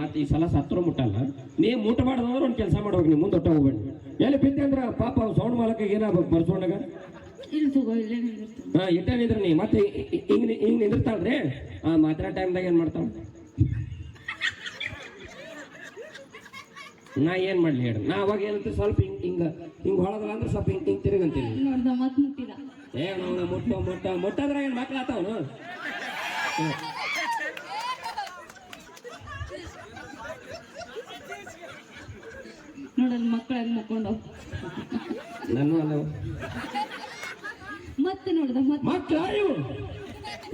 ಮತ್ತೆ ಈ ಸಲ ಸತ್ರ ಮುಟ್ಟಲ್ಲ. ನೀ ಮುಟ್ಟಬಾರ್ದು ಅಂದ್ರೆ ಒಂದು ಕೆಲಸ ಮಾಡ್ಬೇಕು ನೀವು ಮುಂದೆ ಹೋಗ್ಬೇಡಿ. ಎಲ್ಲಿ ಬಿದ್ದೆ ಅಂದ್ರೆ ಪಾಪ ಸೌಂಡ್ ಮಾಲಕ ಏನಾಗ್ಬೇಕು ಬರ್ಸೋಣಗ. ಹಾ ಇಟ್ಟ ನಿಂದ್ರ ನೀ. ಮತ್ತೆ ಹಿಂಗ್ ಹಿಂಗ್ ನಿಂದಿರ್ತಾಳ್ರಿ ಆ ಮಾತ್ರ ಟೈಮ್ದಾಗ ಏನ್ ಮಾಡ್ತಾಳ? ನಾ ಏನ್ ಮಾಡ್ಲಿ ಹೇಳಿ ನಾ ಅವಾಗ ಏನಂತ ಸ್ವಲ್ಪ ಹಿಂಗ್ ಹಿಂಗ ಹಿಂಗ್ ಹೊಳದಲ್ಲ ಅಂದ್ರೆ ಸ್ವಲ್ಪ ಹಿಂಗ್ ಹಿಂಗ್ ತಿರುಗಂತೀನಿ. ಏ ನಾವು ಮುಟ್ಟ ಮುಟ್ಟ. ಮುಟ್ಟದ್ರ ಏನ್ ಮಕ್ಳು ನೋಡಲ್ ಮಕ್ಕಳ ಮುಕ್ಕೊಂಡು ನಾನು ಅಲ್ಲ. ಮತ್ತೆ ನೋಡ್ದ ಮಕ್ಕಳ ಇವು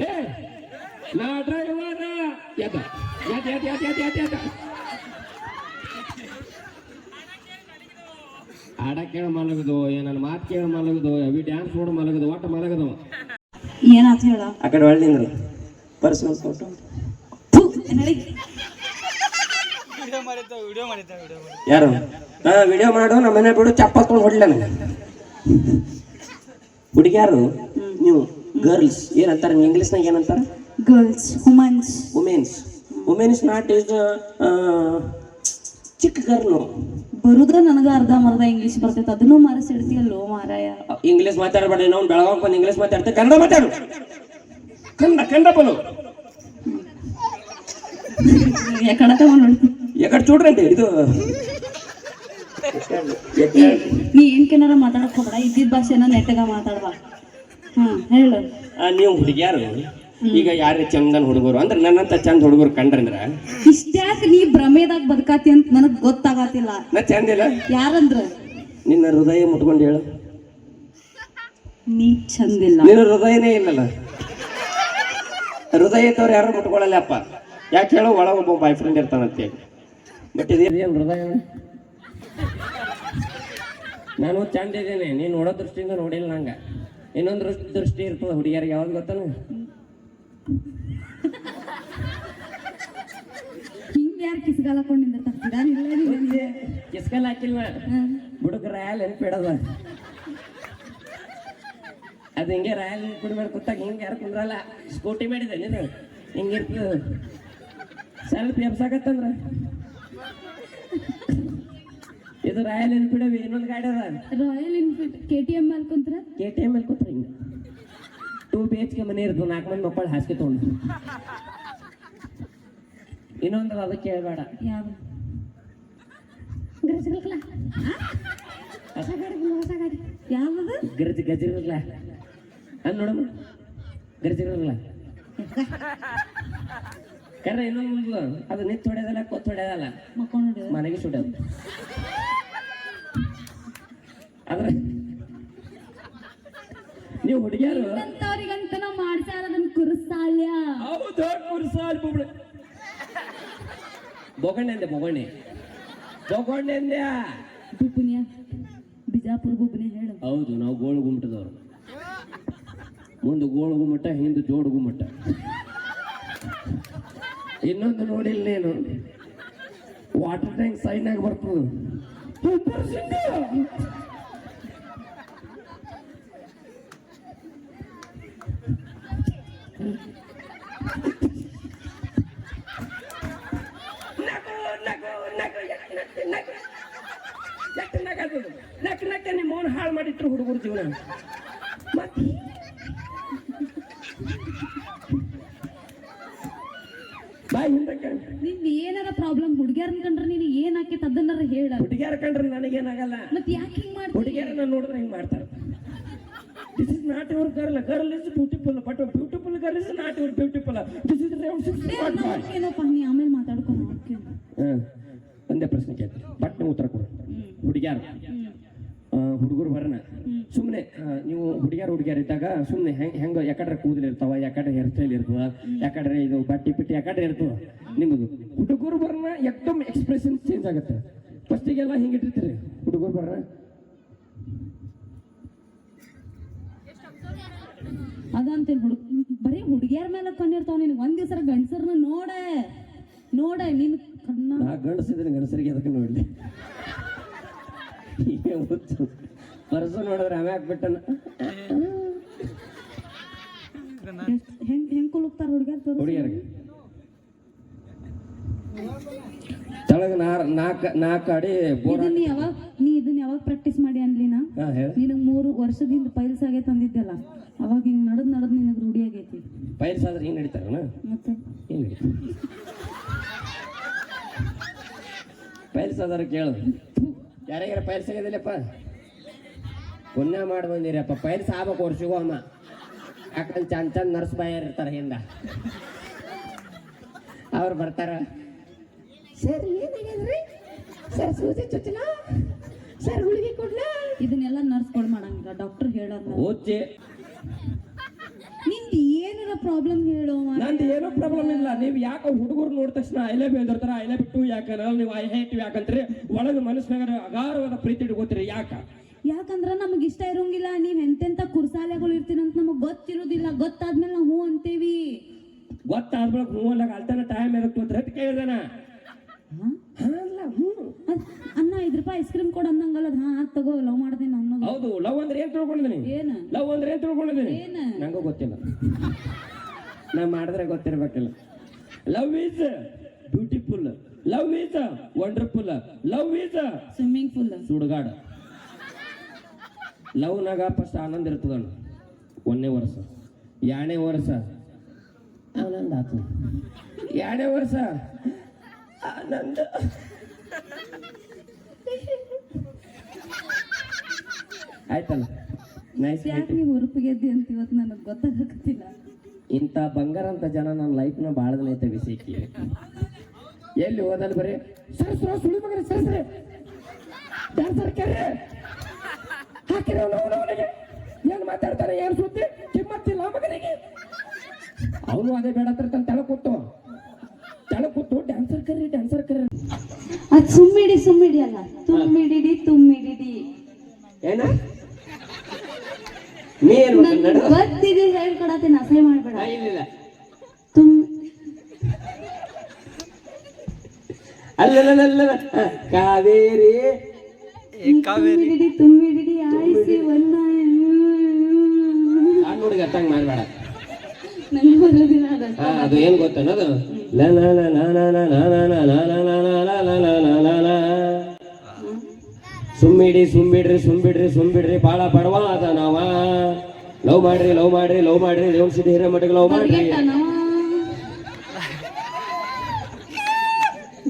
ಏ ನಾ ಡ್ರೈವರ ಹಾಡ ಕೇಳ ಮಲಗದು ನನ್ನ ಮಾತು ಕೇಳ ಮಲಗದು ಅವಿ ಡ್ಯಾನ್ಸ್ ನೋಡ ಮಲಗದು ಒಟ್ಟು ಮಲಗದವ ಏನಾತ ಹೇಳ? ಆ ಕಡೆ ಒಳ್ಳೆ ಫೋಟೋ ನಡಿ. ಯಾರು? ವಿಡಿಯೋ ಮಾಡು ನಮ್ಮ ಮನೆ ಬಿಡು ಚಪ್ಪತ್ಕೊಂಡು ತೊಗೊಂಡು ಹೊಡ್ಲ ನನಗೆ ಹುಡುಗಿಯಾರು ನೀವು ಗರ್ಲ್ಸ್ ಏನಂತಾರೆ ಇಂಗ್ಲೀಷ್ನಾಗ ಏನಂತಾರೆ? Girls womens womens womens not is ಚಿಕ್ಕ ಗರ್ಲು ಬರುದ್ರ ನನಗೆ ಅರ್ಧ ಮರ್ಧ ಇಂಗ್ಲೀಷ್ ಬರ್ತೈತೆ ಅದನ್ನು ಮರಸಿಡ್ತೀಯಲ್ಲೋ ಮಾರಾಯ. ಇಂಗ್ಲೀಷ್ ಮಾತಾಡಬೇಡ ನಾವು ಬೆಳಗಾವ್ ಬಂದು ಇಂಗ್ಲೀಷ್ ಮಾತಾಡ್ತೇವೆ ಕನ್ನಡ ಮಾತಾಡು. ಕನ್ನಡ ಕನ್ನಡ ಬಲು ಯಾಕಡೆ ತಗೊಂಡ್ ಯಾಕಡೆ ಚೂಡ್ರಂತೆ ಇದು. ನೀ ಏನ್ ಕೆನಾರ ಮಾತಾಡಕ್ ಹೋಗ್ಬೇಡ ಇದ್ದಿದ್ ಭಾಷೆನ ನೆಟ್ಟಗ ಮಾತಾಡ್ಬಾ. ಹೇಳು. ಆ, ನೀವು ಹುಡುಗಿಯಾರು ಈಗ ಯಾರೇ ಚಂದನ್ ಹುಡುಗರು? ಅಂದ್ರೆ ನನ್ನಂತ ಚಂದ ಹುಡುಗರು ಕಂಡ್ರಂದ್ರ? ಇಷ್ಟ್ಯಾಕ್ ನೀ ಭ್ರಮೆದಾಗ ಬದುಕಾತಿ ಅಂತ ನನಗ್ ಗೊತ್ತಾಗತ್ತಿಲ್ಲ ನಾ ಚಂದಿಲ್ಲ ಯಾರಂದ್ರ? ನಿನ್ನ ಹೃದಯ ಮುಟ್ಕೊಂಡು ಹೇಳು. ನೀ ಚಂದಿಲ್ಲ ನಿನ್ನ ಹೃದಯನೇ ಇಲ್ಲಲ್ಲ. ಹೃದಯ ಇದ್ದವ್ರು ಯಾರು ಮುಟ್ಕೊಳ್ಳಲ್ಲ ಅಪ್ಪ ಯಾಕೆ ಹೇಳು ಒಳಗೊಬ್ಬ ಒಬ್ಬ ಬಾಯ್ ಫ್ರೆಂಡ್ ಇರ್ತಾನಂತೆ. ಬಟ್ ಇದೇನು ಹೃದಯ? ನಾನು ಚಂದ ಇದ್ದೇನೆ. ನೀನು ನೋಡೋ ದೃಷ್ಟಿಯಿಂದ ನೋಡಿಲ್ಲ ನಂಗೆ. ಇನ್ನೊಂದು ದೃಷ್ಟಿ ದೃಷ್ಟಿ ಇರ್ತದೆ ಹುಡುಗಿಯರಿಗೆ. ಯಾವ್ದು ಗೊತ್ತಾನ ಹಿಂಗ್ ಯಾರು ಕಿಸ್ಗಾಲಕೊಂಡ್ ನಿಂದಿರ್ತಾರ ಕಿಸ್ಕಲ್ ಹಾಕಿಲ್ವ? ಹುಡುಗ ರಾಯಲ್ ನೆನ್ಪಿಡದ ಅದು. ಹಿಂಗೆ ರಾಯಲ್ ಕುಡಿ ಮೇಲೆ ಕೂತಾಗ ಹಿಂಗೆ ಯಾರು ಕುಂದ್ರಲ್ಲ? ಸ್ಕೂಟಿ ಮಾಡಿದೆ ನೀನು ಹಿಂಗಿರ್ತದ ಸ್ವಲ್ಪ ಎಬ್ಸಾಕತ್ತಂದ್ರ ಇದು ರಾಯಲ್ ಎನ್ಫೀಲ್ಡ್ ಇನ್ನೊಂದು ಗಾಡಿ ಅದ royal Enfield K T M ಅಲ್ಲಿ ಕುಂತ್ರ? ಕೆ ಟಿ ಎಂ ಅಲ್ಲಿ ಕುಂತ್ರ ಹಿಂಗೆ. ಟೂ ಬಿ ಎಚ್ ಕೆ ಮನೆ ಇರ್ತದೆ ನಾಲ್ಕು ಮಂದಿ ಮಕ್ಕಳು ಹಾಸಿಗೆ ತೊಗೊಂಡು ಇನ್ನೊಂದು ಅದಕ್ಕೆ ಹೇಳ್ಬೇಡ ಯಾವ ಹೊಸ ಗಾಡಿ ಹೊಸ ಗಾಡಿ. ಯಾವ್ದು ಗರ್ಜ್ ಅದು ನೋಡಮ್ಮ. ಗರಜಿರಲ್ಲ ಕರೆ ಇನ್ನೊಂದು ಅದು ನಿಂತು ಹೊಡೆದಲ್ಲ ಕೊತ್ತು ಹೊಡೆದಲ್ಲ ಮನೆಗೆ ಸುಡೋದು ಆದ್ರೆ ನೀವು ಹುಡುಗಿಯರು? ಅಂತವ್ರಿಗಂತ ನಾವು ಮಾಡ್ಸಾರ ಅದನ್ನ ಕುರುಸಾಲ್ಯ. ಹೌದು ಕುರ್ಸಾಲ್ ಬುಬ್ಳು. ಬೊಗಣ್ಣೆ ಅಂದೆ ಬೊಗಣೆ ಬೊಗಣೆ ಅಂದೆ ಬುಬ್ಬುನಿಯ? ಬಿಜಾಪುರ ಬುಬ್ಬುನಿ ಹೇಳು. ಹೌದು ನಾವು ಗೋಳು ಗುಮ್ಮಟದವ್ರು. ಮುಂದೆ ಗೋಳು ಗುಮ್ಮಟ ಹಿಂದೆ ಜೋಡ ಗುಮ್ಮಟ. ಇನ್ನೊಂದು ನೋಡಿಲ್ಲ ನೀನು. ವಾಟರ್ ಟ್ಯಾಂಕ್ ಸೈಡ್ನಾಗ ಬರ್ತದೆ. ನಗು, ನಗು, ನಗು, ನಗ್ತಿ, ನಗು. ಯಾಕ್ ನಗದು? ನಕ್ ನಕ್ಕ ನಿಮ್ಮ ಮೌನ ಹಾಳು ಮಾಡಿಟ್ರು ಹುಡುಗರು ಜೀವನ ಮತ್ತೆ ಬಾಯ್ ಹಿಂದಕ್ಕೆ ನಿಂದ ಏನಾರ ಪ್ರಾಬ್ಲಮ್ ಹುಡುಗ್ಯಾರನ್ ಕಂಡ್ರೆ ನೀನು ಏನು ಆಕೇತ್ ಅದನ್ನಾರ ಹೇಳ ಹುಡುಗಿಯರ ಕಂಡ್ರೆ ನನಗೇನಾಗಲ್ಲ ಮತ್ತೆ ಯಾಕೆ ಹಿಂಗ್ ಮಾಡಿ ಹುಡುಗಿಯರನ್ನ ನೋಡಿದ್ರೆ ಹಿಂಗ್ ಮಾಡ್ತಾರೆ this is not your girl girl is beautiful but beautiful girl is not your beautiful this is smart boy ಏನಪ್ಪ ನೀ ಆಮೇಲೆ ಮಾತಾಡ್ಕೊಂಡು ಹಾಂ ಒಂದೇ ಪ್ರಶ್ನೆ ಕೇಳ್ತಿ ಬಟ್ ನೀವು ಉತ್ತರ ಕೊಡು. ಹುಡುಗ್ಯಾರ. ಹುಡುಗರು ಬರೋಣ ಸುಮ್ಮನೆ ನೀವು ಹುಡುಗಿಯಾರು ಹುಡುಗಿಯರು ಇದ್ದಾಗ ಸುಮ್ಮನೆ ಹೆಂಗೆ ಹೆಂಗೆ ಯಾಕಡ್ರೆ ಕೂದಲು ಇರ್ತಾವ ಯಾಕಡ್ರೆ ಹೇರ್ ಸ್ಟೈಲ್ ಇರ್ತದ ಯಾಕಡ್ರೆ ಇದು ಬಟ್ಟಿ ಪಿಟ್ಟಿ ಯಾಕಡ್ರೆ ಇರ್ತದ ನಿಮ್ಮದು ಹುಡುಗರು ಬರೋಣ ಎಕ್ದಮ್ ಎಕ್ಸ್ಪ್ರೆಷನ್ ಚೇಂಜ್ ಆಗುತ್ತೆ. ಫಸ್ಟಿಗೆಲ್ಲ ಹಿಂಗೆ ಇಟ್ಟಿರ್ತೀರಿ. ಹುಡುಗರು ಬರೋಣ ಅದಂತೇನ್ ಹುಡುಗ ಬರೀ ಹುಡುಗಿಯರ ಮೇಲೆ ಕಣ್ಣಿರ್ತಾವ ನಿನಗೆ ಒಂದ್ ದಿವಸ ಗಂಡಸರ್ನ ನೋಡೆ. ನೋಡೆ ನಿನ್ ಕಣ್ಣ ನಾ ಗಂಡಸಿದ್ರೆ ಗಂಡಸರಿಗೆ ಅದಕ್ಕೆ ನೋಡಲಿ ಪರ್ಸು ನೋಡಿದ್ರೆ ಅವೇ ಹಾಕ್ಬಿಟ್ಟನ. ಹೆಂಗ್ ಹೆಂಗ್ ಕುಲುಕ್ತಾರ ಹುಡುಗಿಯರ್ ಹುಡುಗಿಯರ್ ಹುಡುಗಿಯರಿಗೆ? ಒಳಗೆ ನಾಲ್ಕು ನಾಲ್ಕು ಅಡಿ ಬೋರ್ ಇದನ್ನ ಯಾವಾಗ ನೀ ಇದನ್ನ ಯಾವಾಗ ಪ್ರಾಕ್ಟೀಸ್ ಮಾಡಿ ಅನ್ಲಿನ ಹಾ ಹೇಳ. ನಿನಗ್ ಮೂರು ವರ್ಷದಿಂದ ಪೈಲ್ಸ್ ಆಗೈತೆ ಅಂದಿದ್ದಲ್ಲ ಅವಾಗ ಹಿಂಗ್ ನಡದ್ ನಡದ್ ನಿನಗ್ ರೂಢಿ ಆಗೈತಿ. ಪೈಲ್ಸ್ ಆದ್ರೆ ಹಿಂಗೆ ನಡೀತಾರಣ ಮತ್ತೆ? ನಡೀತಾರೆ ಪೈಲ್ಸ್ ಅದಾರ ಕೇಳು. ಯಾರ್ಯಾರ ಪೈಲ್ಸ್ ಆಗಿದಿಲ್ಲಪ್ಪ ಪುಣ್ಯ ಮಾಡಿ ಬಂದಿರಪ್ಪ ಪೈಲ್ಸ್ ಆಗ್ಬೇಕು ವರ್ಷಿಗೂ ಅಮ್ಮ ಯಾಕಂದ್ರೆ ಚಂದ ಚಂದ ನರ್ಸ್ ಬಾಯರ್ ಇರ್ತಾರೆ ಹಿಂದ. ಅವ್ರು ಬರ್ತಾರ. ಸರ್ ಏನಾಗ್ಯದ್ರಿ? ಸರ್ ಸೂಜಿ ಚುಚ್ಚಲ? ಸರ್ ಹುಡುಗಿ ಕೊಡ್ಲ? ಇದನ್ನೆಲ್ಲ ನರ್ಸ್ ಕೊಡ್ ಮಾಡಂಗಿಲ್ಲ ಡಾಕ್ಟರ್ ಹೇಳೋದ ಓಚೆ ನಿಂದ ಏನಾರ ಪ್ರಾಬ್ಲಮ್ ಹೇಳೋ ನಂದು ಏನೂ ಪ್ರಾಬ್ಲಮ್ ಇಲ್ಲ. ನೀವು ಯಾಕೆ ಹುಡುಗರು ನೋಡಿದ ತಕ್ಷಣ ಐಲೆ ಬೇದಿರ್ತಾರ ಐಲೆ ಬಿಟ್ಟು ಯಾಕಂದ್ರೆ ನೀವು ಐ ಹೇಟ್ ಯಾಕಂದ್ರೆ ಒಳಗೆ ಮನಸ್ಸಿನಾಗ ಅಗಾರವಾದ ಪ್ರೀತಿ ಇಟ್ಕೋತೀರಿ ಯಾಕ? ಯಾಕಂದ್ರ ನಮಗ್ ಇಷ್ಟ ಇರೋಂಗಿಲ್ಲ. ನೀವ್ ಎಂತೆಂತ ಕುರ್ಸಾಲೆಗಳು ಅಂತ ನಮಗ್ ಗೊತ್ತಿರೋದಿಲ್ಲ. ಗೊತ್ತಾದ್ಮೇಲೆ ನಾವು ಹೂ ಅಂತೇವಿ. ಗೊತ್ತಾದ್ಮೇಲೆ ಹೂ ಹ್ಞೂ ಅಲ್ಲ ಅಲ್ತನ ಟೈಮ್ ಇರುತ್ತೆ ಅಂತ ಕೇಳಿದಾನ ಹಾ? ಅಲ್ಲ ಹ್ಞೂ ಅದ್ ಅನ್ನ ಐದ್ ರೂಪಾಯಿ ಐಸ್ ಕ್ರೀಮ್ ಕೊಡ ಅಂದಂಗಲ್ಲ ಹಾ ತಗೋ ಲವ್ ಮಾಡ್ತೀನಿ ಅನ್ನೋದು. ಹೌದು ಲವ್ ಅಂದ್ರೆ ಏನ್ ತಿಳ್ಕೊಂಡಿದ್ದೀನಿ? ಏನು? ಲವ್ ಅಂದ್ರೆ ಏನ್ ತಿಳ್ಕೊಂಡಿದ್ದೀನಿ? ಏನು? ನಂಗೂ ಗೊತ್ತಿಲ್ಲ. ನಾ ಮಾಡಿದ್ರೆ ಗೊತ್ತಿರ್ಬೇಕಿಲ್ಲ. Love is beautiful love is wonderful love is swimming pool ಸುಡುಗಾಡ. ಲವ್ನಾಗ ಫಸ್ಟ್ ಆನಂದ ಇರ್ತದಣ್ಣ ಒಂದನೇ ವರ್ಷ. ಎರಡನೇ ವರ್ಷ ಆನಂದ ಆತು ಎರಡನೇ ವರ್ಷ ಆನಂದ. ಆಯ್ತಲ್ಲ? ನೈಸ್ ಯಾಕೆ ನೀವು ಹುರುಪಿಗೆದ್ದಿ ಅಂತ ಇವತ್ತು ನನಗೆ ಗೊತ್ತಾಗತ್ತಿಲ್ಲ ಇಂಥ ಬಂಗಾರ ಅಂತ ಜನ ನನ್ನ ಲೈಫ್ನ ಭಾಳ ದಿನ ಐತೆ ವಿಷಯಕ್ಕೆ ಎಲ್ಲಿ ಹೋದಲ್ಲಿ ಬರೀ ಸರ್ ಸರ್ ಸುಳಿ ಬಂಗಾರ ಸರ್ ಸರ್. ಕರೆ? ಹಾಕಿರೋ ಅವನಿಗೆ. ಏನು ಮಾತಾಡ್ತಾರೆ ಏನು ಸುದ್ದಿ? ಕಿಮ್ಮತ್ತಿಲ್ಲ ಮಗನಿಗೆ. ಅವನು ಅದೇ ಬೇಡ ತರ ತಲೆ ಕೂತು. ಅದ್ ಸುಮ್ಮಿಡಿ ಸುಮ್ಮಿಡಿ ಅಲ್ಲ. ತುಂಬಿಡಿಡಿ ತುಂಬಿಡಿಡಿ ಏನ? ನೀ ಏನ್ ಮಾಡ್ಕೊಂಡ್ ನಡು? ಗೊತ್ತಿದೆ ಹೇಳ್ಕೊಡತ್ತೆ ಅಸಹ್ಯ ಮಾಡ್ಬೇಡ. ಆ, ಇಲ್ಲ ಇಲ್ಲ. ತುಮ್ ಅಲ್ಲಲ್ಲ ಕಾವೇರಿ. ಈ ತುಂಬಿಡಿಡಿ ತುಂಬಿಡಿಡಿ ಆಯ್ಸಿ ಆ ನೋಡಿ ಗತ್ತಂಗ್ ಮಾಡ್ಬೇಡ. ಬರೋದಿಲ್ಲ ಅದು ಏನ್ ಗೊತ್ತೇನದು ಸುಮ್ಮಿಡಿ ಸುಮ್ಮಿಡ್ರಿ ಸುಮ್ಮಿಡ್ರಿ ಸುಮ್ಮಿಡ್ರಿ ಬಾಳ ಬಡವ ಅದ ನಾವ ಲವ್ ಮಾಡ್ರಿ ಲವ್ ಮಾಡ್ರಿ ಲವ್ ಮಾಡ್ರಿ ಲವ್ ಸಿದ್ಧ ಹಿರೇ ಮಟ್ಟಿಗೆ ಲವ್ ಮಾಡ್ರಿ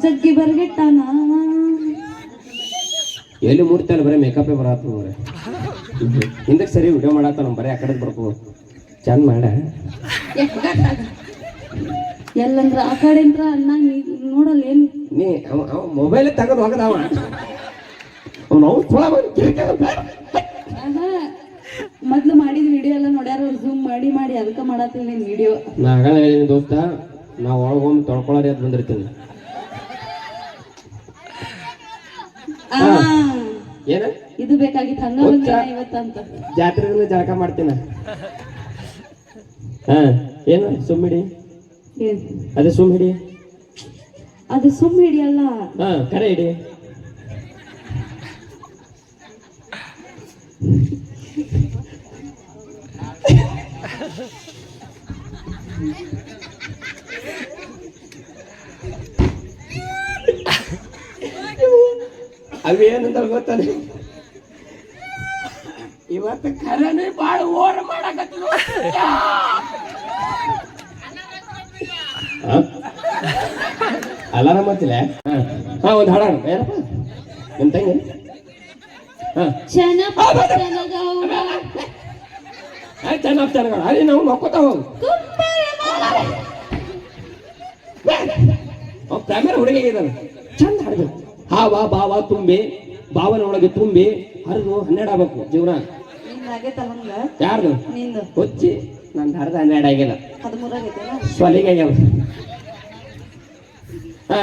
ಜಗ್ಗಿ ಬರ್ಗಿಟ್ಟ ಎಲ್ಲಿ ಮುಡ್ತಲ್ಲ ಬರೀ ಮೇಕಪ್ ಬರತ್ತ ಹಿಂದಕ್ಕೆ ಸರಿ ವಿಡಿಯೋ ಮಾಡತ್ತ ನಮ್ಮ ಬರೀ ಆ ಕಡೆ ಬರ್ಬೋದು ಚೆಂದ ಮಾಡ ಎಲ್ಲಂದ್ರ ಆ ಕಡೆ ಅಣ್ಣ ನೋಡಲ್ಲ ಏನ್? ನೀ ಅವ ಅವ ಮೊಬೈಲ್ ತಗದ್ ಹೋಗದವ ಅವ್ನು ಅವ್ನು ಥೋಳ ಮೊದ್ಲು ಮಾಡಿದ ವಿಡಿಯೋ ಎಲ್ಲ ನೋಡ್ಯಾರ ಝೂಮ್ ಮಾಡಿ ಮಾಡಿ ಅದಕ್ಕೆ ಮಾಡತ್ತಿಲ್ಲ ನಿನ್ ವಿಡಿಯೋ ನಾ ಆಗಲ್ಲ ಹೇಳಿನಿ ದೋಸ್ತ ನಾ ಹೋಗಿ ತೊಳ್ಕೊಳ್ಳೋದೇ ಅದು ಬಂದಿರ್ತೀನಿ ಏನ? ಇದು ಬೇಕಾಗಿತ್ತು ಹಂಗ ಇವತ್ತು ಇವತ್ತಂತ. ಜಾತ್ರೆಗಳಲ್ಲಿ ಜಳಕ ಮಾಡ್ತೀನ? ಹಾ ಏನು ಸುಮ್ಮಿಡಿ? ಅದೇ ಸುಮ್ ಹಿಡಿ. ಅದು ಸುಮ್ ಹಿಡಿಯಲ್ಲ ಹಾ ಕರೆ ಹಿಡಿ. ಅವೇನಂತ ಗೊತ್ತಾನೆ. ಇವತ್ತು ಕರೆನೇ ಬಾಳ ಓರ ಮಾಡಕತ್ತಿದ್ವು. ಅಲಾರಾಮ್ ಅಂತಿಲ್ಲ ಹಾ ಒಂದು ಹಾಡ ಏನಪ್ಪ ನಿಮ್ಮ ತಂಗಿ? ಚೆನ್ನಾಗ್ತಾನಗಳ ಅಲ್ಲಿ ನಾವು ನೋಕೋತ ಹೋಗು. ಕ್ಯಾಮೆರಾ ಹುಡುಗಿಗೆ ಇದ್ದಾನೆ ಚಂದ ಹಾಡಬೇಕು. ಹಾವ ಬಾವ ತುಂಬಿ ಬಾವನ ಒಳಗೆ ತುಂಬಿ ಹರಿದು ಹನ್ನೆರಡು ಆಗ್ಬೇಕು ಜೀವನ. ಯಾರ್ದು? ನಿಂದು? ಹೊಚ್ಚಿ. ನಂದು ಹರಿದ ಹನ್ನೆರಡು ಆಗೈತಲ್ಲ ಸ್ವಲಿಗೆ ಆಗ್ಯಾವ. ಹಾ.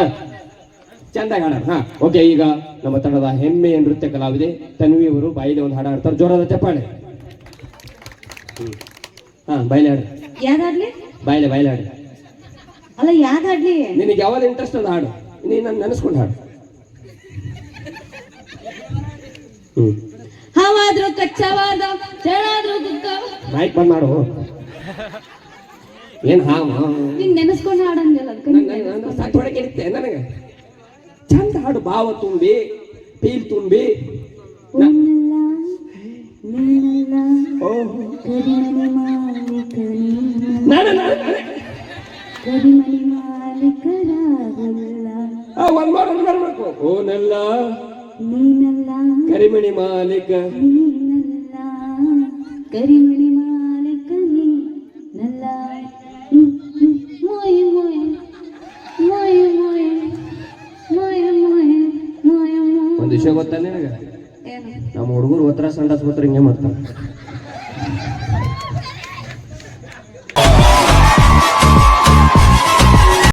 ಚಂದಾಗಿ ಹಾಡ ಹಾ. ಓಕೆ ಈಗ ನಮ್ಮ ತಂಡದ ಹೆಮ್ಮೆಯ ನೃತ್ಯ ಕಲಾವಿದೆ ತನ್ವಿ ಅವರು ಬಾಯಿಲೆ ಒಂದು ಹಾಡು ಹಾಡ್ತಾರೆ. ಜೋರಾದ ಚಪ್ಪಾಳೆ. ಹಾ ಬಾಯಿಲೆ ಹಾಡು. ಯಾವ್ದಾಡ್ಲಿ ಬಾಯಿಲೆ ಬಾಯಿಲೆ ಹಾಡು. ಅಲ್ಲ ಯಾವ್ದಾಡ್ಲಿ ನಿನಗೆ ಯಾವಾಗ ಇಂಟ್ರೆಸ್ಟ್ ಅದ ಹಾಡು? ನೀನು ನನ್ನ ನೆನೆಸ್ಕೊಂಡು ಹಾಡು. ಹ್ಮ್. ತಾವಾದ್ರೂ ಕಚ್ಚಾವಾದ ಚಳಾದ್ರೂ ಮೈಕ್ ಬಂದ್ ಮಾಡು. ಏನ್ ಹಾಮ ನಿನ್ ನೆನೆಸ್ಕೊಂಡು ಹಾಡಂಗಿಲ್ಲ ಅದಕ್ಕೆ ನನಗೆ. ಚಂದ ಹಾಡು ಭಾವ ತುಂಬಿ ಪೀಲ್ ತುಂಬಿ. ಒಂದ್ ಮಾಡು ಒಂದ್ ಮಾಡ್ಬೇಕು ಓ ನೆಲ್ಲ. ನೀನಲ್ಲ. ಕರಿಮಣಿ ಮಾಲೀಕ. ನೀನಲ್ಲ. ಕರಿಮಣಿ ಮಾಲೀಕ ನೀನಲ್ಲ. ಮೋಯ ಮೊಯ ಮೊಯ ಮೊಯ ಮೊಯ ಮೊಯ ಮೊಯ ಒಂದು ವಿಷಯ ಗೊತ್ತಾ ನಿಮಗೆ